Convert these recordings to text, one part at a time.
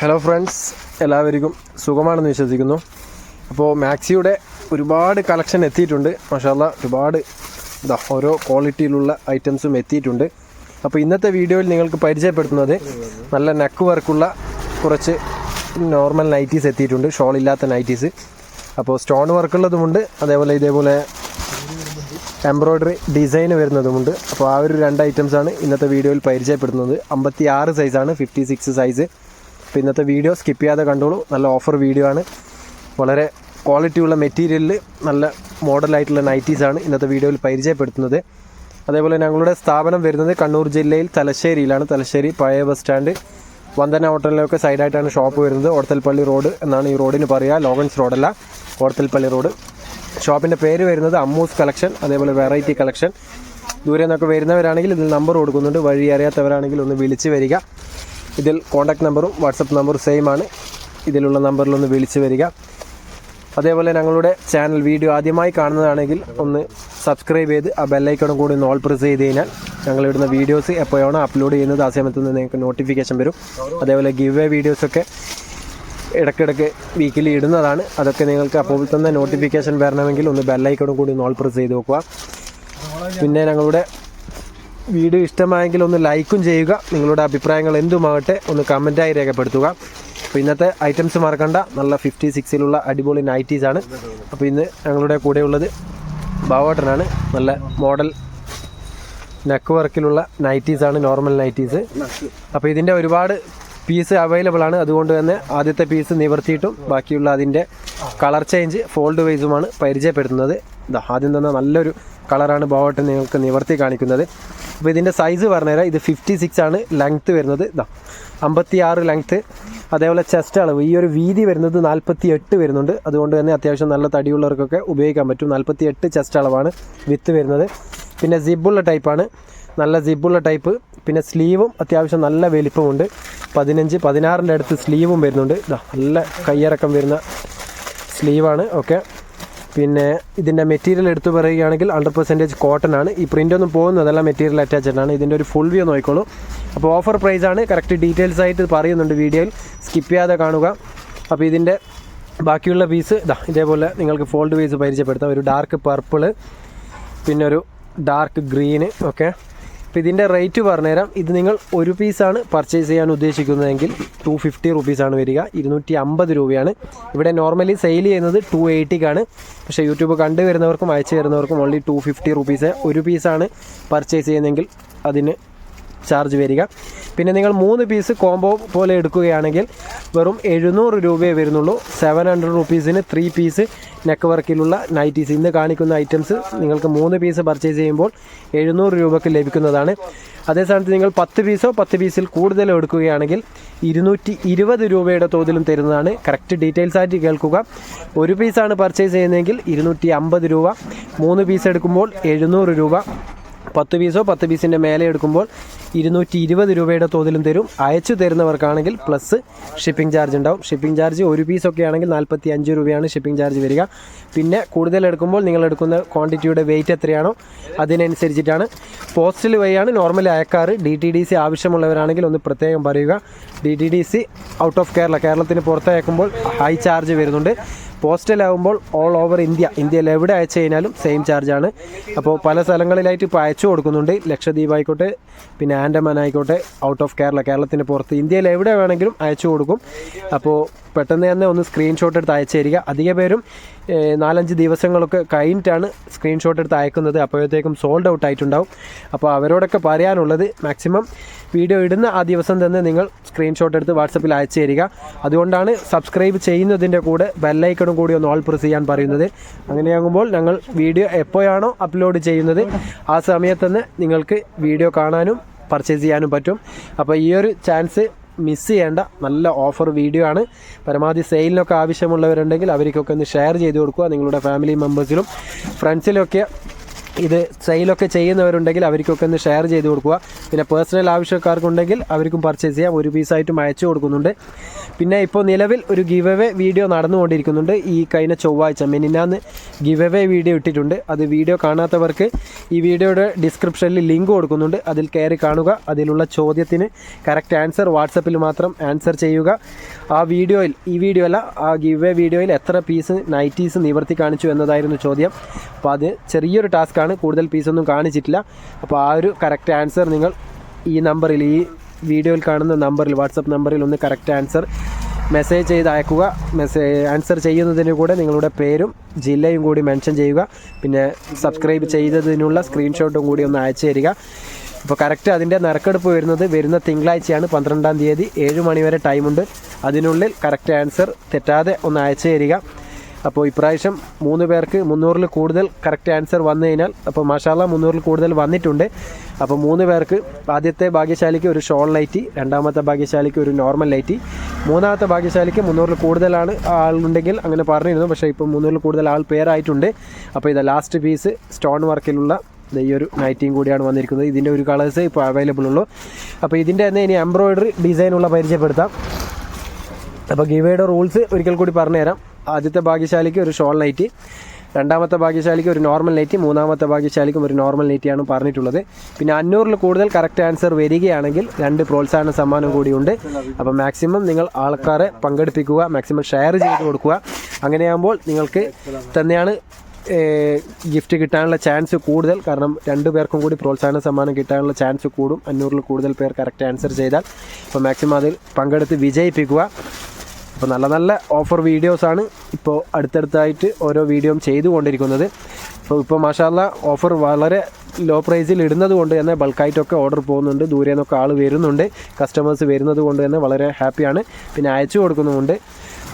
Hello friends എല്ലാവർക്കും സുഖമാണെന്ന് വിശ്വസിക്കുന്നു. അപ്പോൾ മാക്സിയുടെ ഒരുപാട് കളക്ഷൻ എത്തിയിട്ടുണ്ട്. മഷാല്ല ഒരുപാട് ഇതാ ഓരോ ക്വാളിറ്റിയിലുള്ള ഐറ്റംസും എത്തിയിട്ടുണ്ട്. അപ്പോൾ ഇന്നത്തെ വീഡിയോയിൽ നിങ്ങൾക്ക് പരിചയപ്പെടുത്തുന്നത് നല്ല നെക്ക് വർക്കുള്ള കുറച്ച് നോർമൽ നൈറ്റീസ് എത്തിയിട്ടുണ്ട്. ഷോൾ ഇല്ലാത്ത നൈറ്റീസ് അപ്പോൾ സ്റ്റോൺ വർക്കുള്ളതുമുണ്ട് അതേപോലെ ഇതേപോലെ എംബ്രോയ്ഡറി ഡിസൈൻ വരുന്നതുമുണ്ട്. അപ്പോൾ ആ ഒരു രണ്ട് ഐറ്റംസാണ് ഇന്നത്തെ വീഡിയോയിൽ പരിചയപ്പെടുത്തുന്നത്. അമ്പത്തി ആറ് സൈസാണ് ഫിഫ്റ്റി സിക്സ് സൈസ് അപ്പോൾ ഇന്നത്തെ വീഡിയോ സ്കിപ്പ് ചെയ്യാതെ കണ്ടോളൂ. നല്ല ഓഫർ വീഡിയോ ആണ്. വളരെ ക്വാളിറ്റിയുള്ള മെറ്റീരിയലിൽ നല്ല മോഡലായിട്ടുള്ള നൈറ്റീസ് ആണ് ഇന്നത്തെ വീഡിയോയിൽ പരിചയപ്പെടുത്തുന്നത്. അതേപോലെ ഞങ്ങളുടെ സ്ഥാപനം വരുന്നത് കണ്ണൂർ ജില്ലയിൽ തലശ്ശേരിയിലാണ്. തലശ്ശേരി പഴയ ബസ് സ്റ്റാൻഡ് വന്ദന ഹോട്ടലിലൊക്കെ സൈഡായിട്ടാണ് ഷോപ്പ് വരുന്നത്. ഓടത്തൽപ്പള്ളി റോഡ് എന്നാണ് ഈ റോഡിന് പറയുക. ലോഗൻസ് റോഡല്ല ഓടത്തൽപ്പള്ളി റോഡ് ഷോപ്പിന്റെ പേര് വരുന്നത് അമ്മൂസ് കളക്ഷൻ അതേപോലെ വെറൈറ്റി കളക്ഷൻ ദൂരെ നിന്നൊക്കെ വരുന്നവരാണെങ്കിൽ ഇതിൽ നമ്പർ കൊടുക്കുന്നുണ്ട്. വഴി അറിയാത്തവരാണെങ്കിൽ ഒന്ന് വിളിച്ച് വരിക. ഇതിൽ കോൺടാക്ട് നമ്പറും വാട്സപ്പ് നമ്പറും സെയിം ആണ്. ഇതിലുള്ള നമ്പറിലൊന്ന് വിളിച്ച് വരിക. അതേപോലെ ഞങ്ങളുടെ ചാനൽ വീഡിയോ ആദ്യമായി കാണുന്നതാണെങ്കിൽ ഒന്ന് സബ്സ്ക്രൈബ് ചെയ്ത് ആ ബെല്ലൈക്കോടും കൂടി ഒന്ന് ഓൾ പ്രസ് ചെയ്ത് കഴിഞ്ഞാൽ ഞങ്ങൾ ഇടുന്ന വീഡിയോസ് എപ്പോഴാണോ അപ്ലോഡ് ചെയ്യുന്നത് ആ സമയത്ത് നിന്ന് നിങ്ങൾക്ക് നോട്ടിഫിക്കേഷൻ വരും. അതേപോലെ ഗിവ് എ വീഡിയോസൊക്കെ ഇടയ്ക്കിടയ്ക്ക് വീക്കിലി ഇടുന്നതാണ്. അതൊക്കെ നിങ്ങൾക്ക് അപ്പോൾ തന്നെ നോട്ടിഫിക്കേഷൻ വരണമെങ്കിൽ ഒന്ന് ബെല്ലൈക്കോടും കൂടി ഒന്ന് ഓൾ പ്രസ് ചെയ്ത് നോക്കുക പിന്നെ ഞങ്ങളുടെ വീഡിയോ ഇഷ്ടമായെങ്കിൽ ഒന്ന് ലൈക്കും ചെയ്യുക. നിങ്ങളുടെ അഭിപ്രായങ്ങൾ എന്തുമാകട്ടെ ഒന്ന് കമന്റായി രേഖപ്പെടുത്തുക. അപ്പോൾ ഇന്നത്തെ ഐറ്റംസ് മറക്കണ്ട. നല്ല ഫിഫ്റ്റി സിക്സിലുള്ള അടിപൊളി നൈറ്റീസ് ആണ്. അപ്പോൾ ഇന്ന് ഞങ്ങളുടെ കൂടെ ഉള്ളത് ബാവോട്ടനാണ്. നല്ല മോഡൽ നെക്ക് വർക്കിലുള്ള നൈറ്റീസ് ആണ് നോർമൽ നൈറ്റീസ് അപ്പോൾ ഇതിന്റെ ഒരുപാട് പീസ് അവൈലബിൾ ആണ്. അതുകൊണ്ട് തന്നെ ആദ്യത്തെ പീസ് നിവർത്തിയിട്ടും ബാക്കിയുള്ള അതിന്റെ കളർ ചേഞ്ച് ഫോൾഡ് വൈസുമാണ് പരിചയപ്പെടുത്തുന്നത്. ആദ്യം തന്നെ നല്ലൊരു കളറാണ് ബോട്ട് നിങ്ങൾക്ക് നിവർത്തി കാണിക്കുന്നത്. അപ്പോൾ ഇതിന്റെ സൈസ് പറഞ്ഞുതരാം. ഇത് ഫിഫ്റ്റി സിക്സ് ആണ് ലെങ്ത്ത് വരുന്നത്. ഇതാ അമ്പത്തി ആറ് ലെങ്ത്ത് അതേപോലെ ചെസ്റ്റ് അളവ് ഈ ഒരു വീതി വരുന്നത് നാൽപ്പത്തി എട്ട് വരുന്നുണ്ട്. അതുകൊണ്ട് തന്നെ അത്യാവശ്യം നല്ല തടിയുള്ളവർക്കൊക്കെ ഉപയോഗിക്കാൻ പറ്റും. നാൽപ്പത്തി എട്ട് ചെസ്റ്റ് അളവാണ് വിത്ത് വരുന്നത്. പിന്നെ സിബുള്ള ടൈപ്പാണ് നല്ല സിബുള്ള ടൈപ്പ് പിന്നെ സ്ലീവും അത്യാവശ്യം നല്ല വലിപ്പമുണ്ട്. പതിനഞ്ച് പതിനാറിന്റെ അടുത്ത് സ്ലീവും വരുന്നുണ്ട്. ഇതാ നല്ല കയ്യിറക്കം വരുന്ന സ്ലീവാണ് ഓക്കെ പിന്നെ ഇതിന്റെ മെറ്റീരിയൽ എടുത്തു പറയുകയാണെങ്കിൽ ഹൺഡ്രഡ് പെർസെന്റേജ് കോട്ടൺ ആണ്. ഈ പ്രിന്റ് ഒന്നും പോകുന്നതല്ല മെറ്റീരിയൽ അറ്റാച്ച്ഡ് ആണ്. ഇതിന്റെ ഒരു ഫുൾ വ്യൂ നോക്കിക്കോളൂ. അപ്പോൾ ഓഫർ പ്രൈസ് ആണ്. കറക്റ്റ് ഡീറ്റെയിൽസ് ആയിട്ട് പറയുന്നുണ്ട് വീഡിയോയിൽ സ്കിപ്പ് ചെയ്യാതെ കാണുക. അപ്പോൾ ഇതിന്റെ ബാക്കിയുള്ള പീസ് ഇതാ ഇതേപോലെ നിങ്ങൾക്ക് ഫോൾഡ് വൈസ് പരിചയപ്പെടുത്താം. ഒരു ഡാർക്ക് പർപ്പിൾ പിന്നെ ഒരു ഡാർക്ക് ഗ്രീന് ഓക്കെ അപ്പോൾ ഇതിന്റെ റേറ്റ് പറഞ്ഞുതരാം. ഇത് നിങ്ങൾ ഒരു പീസാണ് പർച്ചേസ് ചെയ്യാൻ ഉദ്ദേശിക്കുന്നതെങ്കിൽ ടു ഫിഫ്റ്റി റുപ്പീസാണ് വരിക. ഇരുന്നൂറ്റി അമ്പത് രൂപയാണ്. ഇവിടെ നോർമലി സെയിൽ ചെയ്യുന്നത് ടു എയ്റ്റിക്കാണ് പക്ഷേ യൂട്യൂബ് കണ്ടുവരുന്നവർക്കും അയച്ചു വരുന്നവർക്കും ഓൺലി ടു ഫിഫ്റ്റി റുപ്പീസ് ഒരു പീസാണ് പർച്ചേസ് ചെയ്യുന്നതെങ്കിൽ അതിന് ചാർജ് വരിക. പിന്നെ നിങ്ങൾ മൂന്ന് പീസ് കോംബോ പോലെ എടുക്കുകയാണെങ്കിൽ വെറും എഴുന്നൂറ് രൂപയെ വരുന്നുള്ളൂ. സെവൻ ഹൺഡ്രഡ് റുപ്പീസിന് ത്രീ പീസ് നെക്ക് വർക്കിലുള്ള നൈറ്റീസ് ഇന്ന് കാണിക്കുന്ന ഐറ്റംസ് നിങ്ങൾക്ക് മൂന്ന് പീസ് പർച്ചേസ് ചെയ്യുമ്പോൾ എഴുന്നൂറ് രൂപയ്ക്ക് ലഭിക്കുന്നതാണ്. അതേ സ്ഥാനത്ത് നിങ്ങൾ പത്ത് പീസോ പത്ത് പീസിൽ കൂടുതലോ എടുക്കുകയാണെങ്കിൽ ഇരുന്നൂറ്റി ഇരുപത് രൂപയുടെ തോതിലും തരുന്നതാണ്. കറക്റ്റ് ഡീറ്റെയിൽസ് ആയിട്ട് കേൾക്കുക. ഒരു പീസാണ് പർച്ചേസ് ചെയ്യുന്നതെങ്കിൽ ഇരുന്നൂറ്റി അമ്പത് രൂപ. മൂന്ന് പീസ് എടുക്കുമ്പോൾ എഴുന്നൂറ് രൂപ. പത്ത് പീസോ പത്ത് പീസിന്റെ മേലെ എടുക്കുമ്പോൾ ഇരുന്നൂറ്റി ഇരുപത് രൂപയുടെ തോതിലും തരും. അയച്ചു തരുന്നവർക്കാണെങ്കിൽ പ്ലസ് ഷിപ്പിംഗ് ചാർജ് ഉണ്ടാവും. ഷിപ്പിംഗ് ചാർജ് ഒരു പീസൊക്കെ ആണെങ്കിൽ നാൽപ്പത്തി അഞ്ച് രൂപയാണ് ഷിപ്പിംഗ് ചാർജ് വരിക. പിന്നെ കൂടുതൽ എടുക്കുമ്പോൾ നിങ്ങൾ എടുക്കുന്ന ക്വാണ്ടിറ്റിയുടെ വെയിറ്റ് എത്രയാണോ അതിനനുസരിച്ചിട്ടാണ്. പോസ്റ്റൽ വഴിയാണ് നോർമലി അയക്കാറ് ഡി ടി ഡി സി ആവശ്യമുള്ളവരാണെങ്കിൽ ഒന്ന് പ്രത്യേകം പറയുക. D T D C out of Kerala കേരളത്തിന് പുറത്തയക്കുമ്പോൾ ഹൈ ചാർജ് വരുന്നുണ്ട്. പോസ്റ്റലാകുമ്പോൾ ഓൾ ഓവർ ഇന്ത്യ. ഇന്ത്യയിൽ എവിടെ അയച്ചു കഴിഞ്ഞാലും സെയിം ചാർജാണ് അപ്പോൾ പല സ്ഥലങ്ങളിലായിട്ട് ഇപ്പോൾ അയച്ചു കൊടുക്കുന്നുണ്ട്. ലക്ഷദ്വീപ് ആയിക്കോട്ടെ പിന്നെ ആൻഡമാൻ ആയിക്കോട്ടെ ഔട്ട് ഓഫ് കേരള കേരളത്തിന് പുറത്ത് ഇന്ത്യയിൽ എവിടെ വേണമെങ്കിലും അയച്ചു കൊടുക്കും. അപ്പോൾ പെട്ടെന്ന് തന്നെ ഒന്ന് സ്ക്രീൻഷോട്ട് എടുത്ത് അയച്ചു തരിക. അധിക പേരും നാലഞ്ച് ദിവസങ്ങളൊക്കെ കഴിഞ്ഞിട്ടാണ് സ്ക്രീൻഷോട്ട് എടുത്ത് അയക്കുന്നത്. അപ്പോഴത്തേക്കും സോൾഡ് ഔട്ട് ആയിട്ടുണ്ടാവും. അപ്പോൾ അവരോടൊക്കെ പറയാനുള്ളത് മാക്സിമം വീഡിയോ ഇടുന്ന ആ ദിവസം തന്നെ നിങ്ങൾ സ്ക്രീൻഷോട്ട് എടുത്ത് വാട്സപ്പിൽ അയച്ചു തരിക. അതുകൊണ്ടാണ് സബ്സ്ക്രൈബ് ചെയ്യുന്നതിന്റെ കൂടെ ബെല്ലൈക്കണും കൂടി ഒന്ന് ഓൾ പ്രസ് ചെയ്യാൻ പറയുന്നത്. അങ്ങനെയാകുമ്പോൾ ഞങ്ങൾ വീഡിയോ എപ്പോഴാണോ അപ്ലോഡ് ചെയ്യുന്നത് ആ സമയത്ത് തന്നെ നിങ്ങൾക്ക് വീഡിയോ കാണാനും പർച്ചേസ് ചെയ്യാനും പറ്റും. അപ്പോൾ ഈ ഒരു ചാൻസ് മിസ് ചെയ്യേണ്ട നല്ല ഓഫർ വീഡിയോ ആണ്. പരമാവധി സെയിലിനൊക്കെ ആവശ്യമുള്ളവരുണ്ടെങ്കിൽ അവർക്കൊക്കെ ഒന്ന് ഷെയർ ചെയ്ത് കൊടുക്കുക നിങ്ങളുടെ ഫാമിലി മെമ്പേഴ്സിലും ഫ്രണ്ട്സിലൊക്കെ ഇത് സെയിലൊക്കെ ചെയ്യുന്നവരുണ്ടെങ്കിൽ അവർക്കൊക്കെ ഒന്ന് ഷെയർ ചെയ്ത് കൊടുക്കുക. പിന്നെ പേഴ്സണൽ ആവശ്യക്കാർക്കുണ്ടെങ്കിൽ അവർക്കും പർച്ചേസ് ചെയ്യാം. ഒരു പീസായിട്ടും അയച്ചു കൊടുക്കുന്നുണ്ട്. പിന്നെ ഇപ്പോൾ നിലവിൽ ഒരു ഗിവ് എവേ വീഡിയോ നടന്നുകൊണ്ടിരിക്കുന്നുണ്ട്. ഈ കഴിഞ്ഞ ചൊവ്വാഴ്ച മെനിനാന്ന് ഗിവ് എവേ വീഡിയോ ഇട്ടിട്ടുണ്ട്. അത് വീഡിയോ കാണാത്തവർക്ക് ഈ വീഡിയോയുടെ ഡിസ്ക്രിപ്ഷനിൽ ലിങ്ക് കൊടുക്കുന്നുണ്ട്. അതിൽ കയറി കാണുക. അതിലുള്ള ചോദ്യത്തിന് കറക്റ്റ് ആൻസർ വാട്സപ്പിൽ മാത്രം ആൻസർ ചെയ്യുക. ആ വീഡിയോയിൽ ഈ വീഡിയോ അല്ല ആ ഗിവ് എ വീഡിയോയിൽ എത്ര പീസ് നൈറ്റീസ് നിവർത്തി കാണിച്ചു എന്നതായിരുന്നു ചോദ്യം. അപ്പോൾ അത് ചെറിയൊരു ടാസ്ക്കാണ് കൂടുതൽ പീസൊന്നും കാണിച്ചിട്ടില്ല. അപ്പോൾ ആ ഒരു കറക്റ്റ് ആൻസർ നിങ്ങൾ ഈ നമ്പറിൽ ഈ വീഡിയോയിൽ കാണുന്ന നമ്പറിൽ വാട്സപ്പ് നമ്പറിൽ ഒന്ന് കറക്റ്റ് ആൻസർ മെസ്സേജ് ചെയ്ത് അയക്കുക. മെസ്സേജ് ആൻസർ ചെയ്യുന്നതിന് കൂടെ നിങ്ങളുടെ പേരും ജില്ലയും കൂടി മെൻഷൻ ചെയ്യുക. പിന്നെ സബ്സ്ക്രൈബ് ചെയ്തതിനുള്ള സ്ക്രീൻഷോട്ടും കൂടി ഒന്ന് അയച്ചു തരിക. അപ്പോൾ കറക്റ്റ് അതിന്റെ നറുക്കെടുപ്പ് വരുന്നത് വരുന്ന തിങ്കളാഴ്ചയാണ് പന്ത്രണ്ടാം തീയതി ഏഴ് മണിവരെ ടൈമുണ്ട് അതിനുള്ളിൽ കറക്റ്റ് ആൻസർ തെറ്റാതെ ഒന്ന് അയച്ചു തരിക. അപ്പോൾ ഇപ്രാവശ്യം മൂന്ന് പേർക്ക് മുന്നൂറിൽ കൂടുതൽ കറക്റ്റ് ആൻസർ വന്നു കഴിഞ്ഞാൽ അപ്പോൾ മഷാല മുന്നൂറിൽ കൂടുതൽ വന്നിട്ടുണ്ട്. അപ്പോൾ മൂന്ന് പേർക്ക് ആദ്യത്തെ ഭാഗ്യശാലിക്ക് ഒരു ഷോൾ ലൈറ്റി രണ്ടാമത്തെ ഭാഗ്യശാലിക്ക് ഒരു നോർമൽ ലൈറ്റി മൂന്നാമത്തെ ഭാഗ്യശാലിക്ക് മുന്നൂറിൽ കൂടുതലാണ് ആളുണ്ടെങ്കിൽ അങ്ങനെ പറഞ്ഞിരുന്നു. പക്ഷേ ഇപ്പോൾ മുന്നൂറിൽ കൂടുതൽ ആൾ പേരായിട്ടുണ്ട് അപ്പോൾ ഇതാ ലാസ്റ്റ് പീസ് സ്റ്റോൺ വർക്കിലുള്ള ഈ ഒരു നൈറ്റിയും കൂടിയാണ് വന്നിരിക്കുന്നത്. ഇതിന്റെ ഒരു കളേഴ്സ് ഇപ്പോൾ അവൈലബിൾ ഉള്ളൂ. അപ്പോൾ ഇതിന്റെ തന്നെ ഇനി എംബ്രോയിഡറി ഡിസൈനുള്ള പരിചയപ്പെടുത്താം. അപ്പോൾ ഗിവയുടെ റൂൾസ് ഒരിക്കൽ കൂടി പറഞ്ഞുതരാം. ആദ്യത്തെ ഭാഗ്യശാലിക്ക് ഒരു ഷോൾ നൈറ്റ് രണ്ടാമത്തെ ഭാഗ്യശാലിക്ക് ഒരു നോർമൽ നൈറ്റ് മൂന്നാമത്തെ ഭാഗ്യശാലിക്കും ഒരു നോർമൽ നൈറ്റിയാണ് പറഞ്ഞിട്ടുള്ളത്. പിന്നെ അഞ്ഞൂറിൽ കൂടുതൽ കറക്റ്റ് ആൻസർ വരികയാണെങ്കിൽ രണ്ട് പ്രോത്സാഹന സമ്മാനം കൂടിയുണ്ട്. അപ്പോൾ മാക്സിമം നിങ്ങൾ ആൾക്കാരെ പങ്കെടുപ്പിക്കുക മാക്സിമം ഷെയർ ചെയ്ത് കൊടുക്കുക. അങ്ങനെയാകുമ്പോൾ നിങ്ങൾക്ക് തന്നെയാണ് ഗിഫ്റ്റ് കിട്ടാനുള്ള ചാൻസ് കൂടുതൽ. കാരണം രണ്ടു പേർക്കും കൂടി പ്രോത്സാഹന സമ്മാനം കിട്ടാനുള്ള ചാൻസ് കൂടും. അഞ്ഞൂറിൽ കൂടുതൽ പേർ കറക്റ്റ് ആൻസർ ചെയ്താൽ. അപ്പോൾ മാക്സിമം അതിൽ പങ്കെടുത്ത് വിജയിപ്പിക്കുക. അപ്പോൾ നല്ല നല്ല ഓഫർ വീഡിയോസാണ് ഇപ്പോൾ അടുത്തടുത്തായിട്ട് ഓരോ വീഡിയോയും ചെയ്തുകൊണ്ടിരിക്കുന്നത്. അപ്പോൾ ഇപ്പോൾ മാഷാല്ല ഓഫർ വളരെ ലോ പ്രൈസിൽ ഇടുന്നത് കൊണ്ട് തന്നെ ബൾക്കായിട്ടൊക്കെ ഓർഡർ പോകുന്നുണ്ട്. ദൂരെ നിന്നൊക്കെ ആൾ വരുന്നുണ്ട്. കസ്റ്റമേഴ്സ് വരുന്നത് കൊണ്ട് തന്നെ വളരെ ഹാപ്പിയാണ് പിന്നെ അയച്ചു കൊടുക്കുന്നുമുണ്ട്.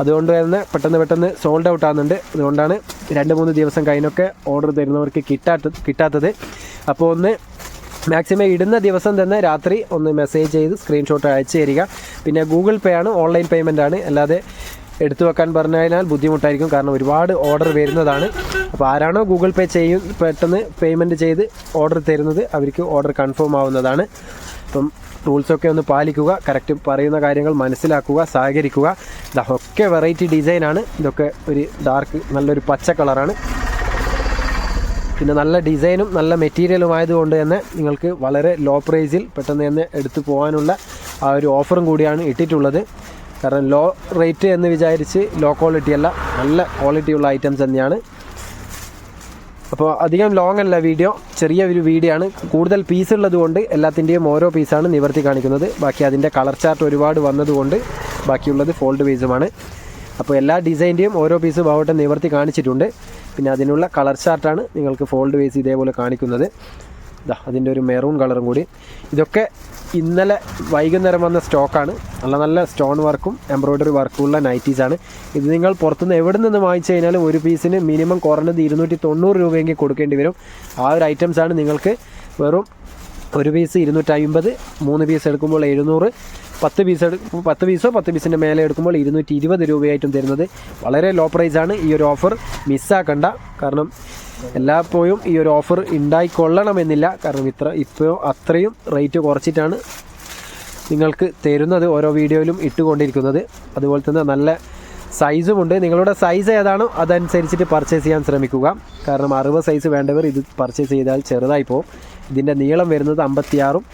അതുകൊണ്ട് തന്നെ പെട്ടെന്ന് പെട്ടെന്ന് സോൾഡ് ഔട്ട് ആകുന്നുണ്ട് അതുകൊണ്ടാണ് രണ്ട് മൂന്ന് ദിവസം കഴിഞ്ഞൊക്കെ ഓർഡർ തരുന്നവർക്ക് കിട്ടാത്ത കിട്ടാത്തത്. അപ്പോൾ ഒന്ന് മാക്സിമം ഇടുന്ന ദിവസം തന്നെ രാത്രി ഒന്ന് മെസ്സേജ് ചെയ്ത് സ്ക്രീൻഷോട്ട് അയച്ചു തരിക. പിന്നെ ഗൂഗിൾ പേ ആണ് ഓൺലൈൻ പേയ്മെന്റ് ആണ്. അല്ലാതെ എടുത്തു വെക്കാൻ പറഞ്ഞതിനാൽ ബുദ്ധിമുട്ടായിരിക്കും. കാരണം ഒരുപാട് ഓർഡർ വരുന്നതാണ്. അപ്പോൾ ആരാണോ ഗൂഗിൾ പേ ചെയ്യും പെട്ടെന്ന് പേയ്മെന്റ് ചെയ്ത് ഓർഡർ തരുന്നത് അവർക്ക് ഓർഡർ കൺഫേം ആവുന്നതാണ്. അപ്പം റൂൾസൊക്കെ ഒന്ന് പാലിക്കുക കറക്റ്റ് പറയുന്ന കാര്യങ്ങൾ മനസ്സിലാക്കുക സഹകരിക്കുക. ഇതൊക്കെ വെറൈറ്റി ഡിസൈനാണ് ഇതൊക്കെ ഒരു ഡാർക്ക് നല്ലൊരു പച്ച കളറാണ് പിന്നെ നല്ല ഡിസൈനും നല്ല മെറ്റീരിയലും ആയതുകൊണ്ട് തന്നെ നിങ്ങൾക്ക് വളരെ ലോ പ്രൈസിൽ പെട്ടെന്ന് തന്നെ എടുത്തു പോകാനുള്ള ആ ഒരു ഓഫറും കൂടിയാണ് ഇട്ടിട്ടുള്ളത്. കാരണം ലോ റേറ്റ് എന്ന് വിചാരിച്ച് ലോ ക്വാളിറ്റി അല്ല നല്ല ക്വാളിറ്റിയുള്ള ഐറ്റംസ് തന്നെയാണ്. അപ്പോൾ അധികം ലോങ് അല്ല വീഡിയോ ചെറിയ ഒരു വീഡിയോ ആണ്. കൂടുതൽ പീസ് ഉള്ളതുകൊണ്ട് എല്ലാത്തിന്റെയും ഓരോ പീസാണ് നിവർത്തി കാണിക്കുന്നത്. ബാക്കി അതിന്റെ കളർ ചാർട്ട് ഒരുപാട് വന്നതുകൊണ്ട് ബാക്കിയുള്ളത് ഫോൾഡ് പീസുമാണ് അപ്പോൾ എല്ലാ ഡിസൈന്റെയും ഓരോ പീസ് ബാവട്ടം നിവർത്തി കാണിച്ചിട്ടുണ്ട്. പിന്നെ അതിനുള്ള കളർ ചാർട്ടാണ് നിങ്ങൾക്ക് ഫോൾഡ് വേസ് ഇതേപോലെ കാണിക്കുന്നത്. ഇതാ അതിന്റെ ഒരു മെറൂൺ കളറും കൂടി. ഇതൊക്കെ ഇന്നലെ വൈകുന്നേരം വന്ന സ്റ്റോക്കാണ്. നല്ല നല്ല സ്റ്റോൺ വർക്കും എംബ്രോയ്ഡറി വർക്കും ഉള്ള നൈറ്റീസാണ് ഇത് നിങ്ങൾ പുറത്തുനിന്ന് എവിടെ നിന്ന് വാങ്ങിച്ചു കഴിഞ്ഞാലും ഒരു പീസിന് മിനിമം കുറഞ്ഞത് ഇരുന്നൂറ്റി തൊണ്ണൂറ് രൂപയെങ്കിൽ കൊടുക്കേണ്ടി വരും. ആ ഒരു ഐറ്റംസാണ് നിങ്ങൾക്ക് വെറും ഒരു പീസ് ഇരുന്നൂറ്റമ്പത് മൂന്ന് പീസ് എടുക്കുമ്പോൾ എഴുന്നൂറ് പത്ത് പീസ് എടുക്കും പത്ത് പീസോ പത്ത് പീസിന്റെ മേലെ എടുക്കുമ്പോൾ ഇരുന്നൂറ്റി ഇരുപത് രൂപയായിട്ടും തരുന്നത്. വളരെ ലോ പ്രൈസാണ് ഈ ഒരു ഓഫർ മിസ്സാക്കണ്ട കാരണം എല്ലായ്പ്പോഴും ഈ ഒരു ഓഫർ ഉണ്ടായിക്കൊള്ളണമെന്നില്ല. കാരണം ഇത്ര ഇപ്പോൾ അത്രയും റേറ്റ് കുറച്ചിട്ടാണ് നിങ്ങൾക്ക് തരുന്നത് ഓരോ വീഡിയോയിലും ഇട്ടുകൊണ്ടിരിക്കുന്നത്. അതുപോലെ തന്നെ നല്ല സൈസുമുണ്ട് നിങ്ങളുടെ സൈസ് ഏതാണോ അതനുസരിച്ചിട്ട് പർച്ചേസ് ചെയ്യാൻ ശ്രമിക്കുക. കാരണം അറുപത് സൈസ് വേണ്ടവർ ഇത് പർച്ചേസ് ചെയ്താൽ ചെറുതായി പോകും ഇതിന്റെ നീളം വരുന്നത് അമ്പത്തിയാറും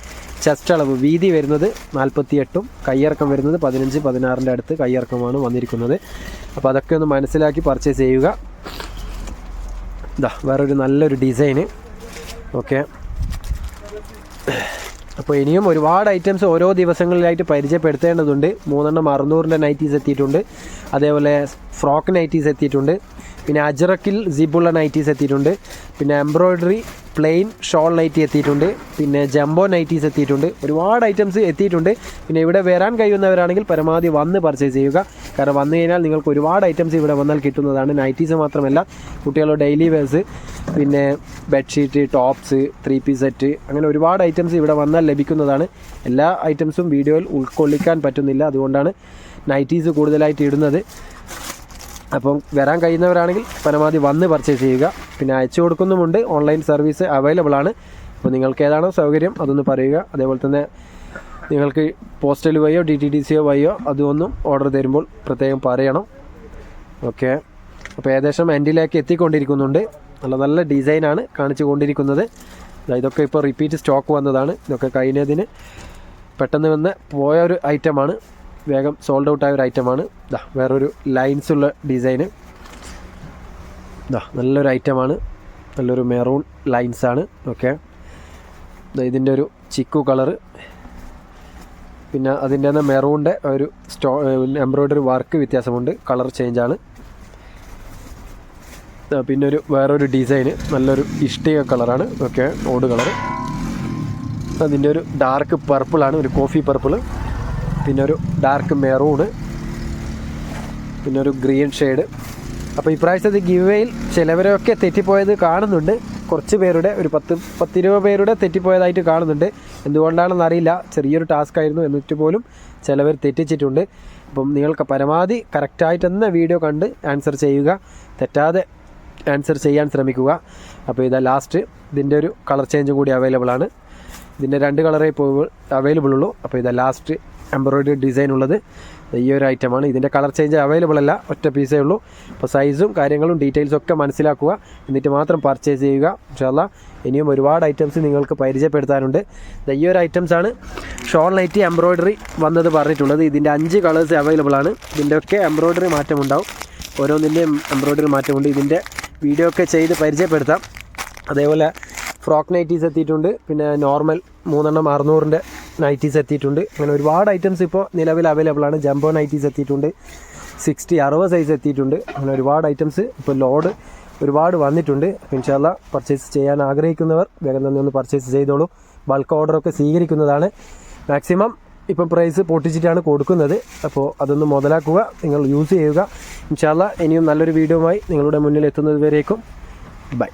ചെസ്റ്റ് അളവ് വീതി വരുന്നത് നാൽപ്പത്തിയെട്ടും കയ്യിറക്കം വരുന്നത് പതിനഞ്ച് പതിനാറിന്റെ അടുത്ത് കയ്യിറക്കമാണ് വന്നിരിക്കുന്നത്. അപ്പോൾ അതൊക്കെ ഒന്ന് മനസ്സിലാക്കി പർച്ചേസ് ചെയ്യുക. ഇതാ വേറൊരു നല്ലൊരു ഡിസൈന് ഓക്കെ അപ്പോൾ ഇനിയും ഒരുപാട് ഐറ്റംസ് ഓരോ ദിവസങ്ങളിലായിട്ട് പരിചയപ്പെടുത്തേണ്ടതുണ്ട്. മൂന്നെണ്ണം അറുന്നൂറിന്റെ നൈറ്റീസ് എത്തിയിട്ടുണ്ട്. അതേപോലെ ഫ്രോക്ക് നൈറ്റീസ് എത്തിയിട്ടുണ്ട്. പിന്നെ അജറക്കിൽ സിബുള്ള നൈറ്റീസ് എത്തിയിട്ടുണ്ട്. പിന്നെ എംബ്രോയ്ഡറി പ്ലെയിൻ ഷോൾ നൈറ്റി എത്തിയിട്ടുണ്ട് പിന്നെ ജംബോ നൈറ്റീസ് എത്തിയിട്ടുണ്ട് ഒരുപാട് ഐറ്റംസ് എത്തിയിട്ടുണ്ട്. പിന്നെ ഇവിടെ വരാൻ കഴിയുന്നവരാണെങ്കിൽ പരമാവധി വന്ന് പർച്ചേസ് ചെയ്യുക. കാരണം വന്നു കഴിഞ്ഞാൽ നിങ്ങൾക്ക് ഒരുപാട് ഐറ്റംസ് ഇവിടെ വന്നാൽ കിട്ടുന്നതാണ്. നൈറ്റീസ് മാത്രമല്ല കുട്ടികളുടെ ഡെയിലി വെയർസ് പിന്നെ bedsheet tops three piece set അങ്ങനെ ഒരുപാട് ഐറ്റംസ് ഇവിടെ വന്നാൽ ലഭിക്കുന്നതാണ്. എല്ലാ ഐറ്റംസും വീഡിയോയിൽ ഉൾക്കൊള്ളിക്കാൻ പറ്റുന്നില്ല. അതുകൊണ്ടാണ് നൈറ്റീസ് കൂടുതലായിട്ട് ഇടുന്നത്. അപ്പം വരാൻ കഴിയുന്നവരാണെങ്കിൽ പരമാവധി വന്ന് പർച്ചേസ് ചെയ്യുക. പിന്നെ അയച്ചു കൊടുക്കുന്നുമുണ്ട്. ഓൺലൈൻ സർവീസ് അവൈലബിൾ ആണ്. അപ്പോൾ നിങ്ങൾക്ക് ഏതാണോ സൗകര്യം അതൊന്ന് പറയുക. അതേപോലെ തന്നെ നിങ്ങൾക്ക് പോസ്റ്റൽ വഴിയോ ഡി ടി ഡി സിയോ വഴിയോ അതൊന്നും ഓർഡർ തരുമ്പോൾ പ്രത്യേകം പറയണം. ഓക്കെ അപ്പോൾ ഏകദേശം എൻഡിലേക്ക് എത്തിക്കൊണ്ടിരിക്കുന്നുണ്ട്. നല്ല നല്ല ഡിസൈനാണ് കാണിച്ചു കൊണ്ടിരിക്കുന്നത്. ഇതൊക്കെ ഇപ്പോൾ റിപ്പീറ്റ് സ്റ്റോക്ക് വന്നതാണ്. ഇതൊക്കെ കഴിഞ്ഞതിന് പെട്ടെന്ന് വന്ന് പോയ ഒരു ഐറ്റമാണ് വേഗം സോൾഡ് ഔട്ട് ആയ ഒരു ഐറ്റമാണ് ഇതാ വേറൊരു ലൈൻസ് ഉള്ള ഡിസൈൻ ഇതാ നല്ലൊരു ഐറ്റമാണ് നല്ലൊരു മെറൂൺ ലൈൻസാണ് ഓക്കെ ഇതിന്റെ ഒരു ചിക്കു കളറ് പിന്നെ അതിന്റെ തന്നെ മെറൂണിന്റെ ഒരു സ്റ്റോ എംബ്രോയ്ഡറി വർക്ക് വ്യത്യാസമുണ്ട്. കളർ ചേഞ്ചാണ് പിന്നെ ഒരു വേറൊരു ഡിസൈന് നല്ലൊരു ഇഷ്ടിക കളറാണ് ഓക്കെ ഓട് കളർ അതിന്റെ ഒരു ഡാർക്ക് പർപ്പിളാണ് ഒരു കോഫി പർപ്പിൾ പിന്നെ ഒരു ഡാർക്ക് മെറൂണ് പിന്നെ ഒരു ഗ്രീൻ ഷെയ്ഡ് അപ്പോൾ ഇപ്രാവശ്യത്തെ ഗിവ് വേയിൽ ചിലവരൊക്കെ തെറ്റിപ്പോയത് കാണുന്നുണ്ട്. കുറച്ച് പേരുടെ ഒരു പത്ത് പത്തിരുപത് പേരുടെ തെറ്റിപ്പോയതായിട്ട് കാണുന്നുണ്ട്. എന്തുകൊണ്ടാണെന്ന് അറിയില്ല. ചെറിയൊരു ടാസ്ക് ആയിരുന്നു എന്നിട്ട് പോലും ചിലവർ തെറ്റിച്ചിട്ടുണ്ട്. അപ്പം നിങ്ങൾക്ക് പരമാവധി കറക്റ്റായിട്ട് തന്നെ വീഡിയോ കണ്ട് ആൻസർ ചെയ്യുക. തെറ്റാതെ ആൻസർ ചെയ്യാൻ ശ്രമിക്കുക. അപ്പോൾ ഇതാ ലാസ്റ്റ് ഇതിന്റെ ഒരു കളർ ചേഞ്ചും കൂടി അവൈലബിൾ ആണ്. ഇതിന്റെ രണ്ട് കളറേ ഇപ്പോൾ അവൈലബിൾ ഉള്ളൂ. അപ്പോൾ ഇതാ ലാസ്റ്റ് എംബ്രോയിഡറി ഡിസൈൻ ഉള്ളത്. ഈ ഒരു ഐറ്റമാണ് ഇതിന്റെ കളർ ചേഞ്ച് അവൈലബിൾ അല്ല. ഒറ്റ പീസേ ഉള്ളൂ. അപ്പോൾ സൈസും കാര്യങ്ങളും ഡീറ്റെയിൽസും ഒക്കെ മനസ്സിലാക്കുക. എന്നിട്ട് മാത്രം പർച്ചേസ് ചെയ്യുക. ഇൻഷാല്ല ഇനിയും ഒരുപാട് ഐറ്റംസ് നിങ്ങൾക്ക് പരിചയപ്പെടുത്താനുണ്ട്. ഈ ഒരു ഐറ്റംസാണ് ഷോൾ നൈറ്റ് എംബ്രോയിഡറി വന്നത് പറഞ്ഞിട്ടുള്ളത്. ഇതിന്റെ അഞ്ച് കളേഴ്സ് അവൈലബിൾ ആണ്. ഇതിന്റെയൊക്കെ എംബ്രോയിഡറി മാറ്റമുണ്ടാവും. ഓരോന്നിന്റെയും എംബ്രോയിഡറി മാറ്റമുണ്ട്. ഇതിന്റെ വീഡിയോ ഒക്കെ ചെയ്ത് പരിചയപ്പെടുത്താം. അതേപോലെ ഫ്രോക്ക് നൈറ്റീസ് എത്തിയിട്ടുണ്ട്. പിന്നെ നോർമൽ മൂന്നെണ്ണം അറുന്നൂറിന്റെ നൈറ്റീസ് എത്തിയിട്ടുണ്ട്. അങ്ങനെ ഒരുപാട് ഐറ്റംസ് ഇപ്പോൾ നിലവിൽ അവൈലബിൾ ആണ്. ജംബോ നൈറ്റീസ് എത്തിയിട്ടുണ്ട്. സിക്സ്റ്റി അറുപത് സൈസ് എത്തിയിട്ടുണ്ട്. അങ്ങനെ ഒരുപാട് ഐറ്റംസ് ഇപ്പോൾ ലോഡ് ഒരുപാട് വന്നിട്ടുണ്ട്. ഇൻഷാല്ല പർച്ചേസ് ചെയ്യാൻ ആഗ്രഹിക്കുന്നവർ വേഗം തന്നെ ഒന്ന് പർച്ചേസ് ചെയ്തോളൂ. ബൾക്ക് ഓർഡറൊക്കെ സ്വീകരിക്കുന്നതാണ്. മാക്സിമം ഇപ്പം പ്രൈസ് പൊട്ടിച്ചിട്ടാണ് കൊടുക്കുന്നത്. അപ്പോൾ അതൊന്ന് മുതലാക്കുക നിങ്ങൾ യൂസ് ചെയ്യുക. ഇൻഷാല്ല ഇനിയും നല്ലൊരു വീഡിയോയുമായി നിങ്ങളുടെ മുന്നിൽ എത്തുന്നത് വരേക്കും. ബൈ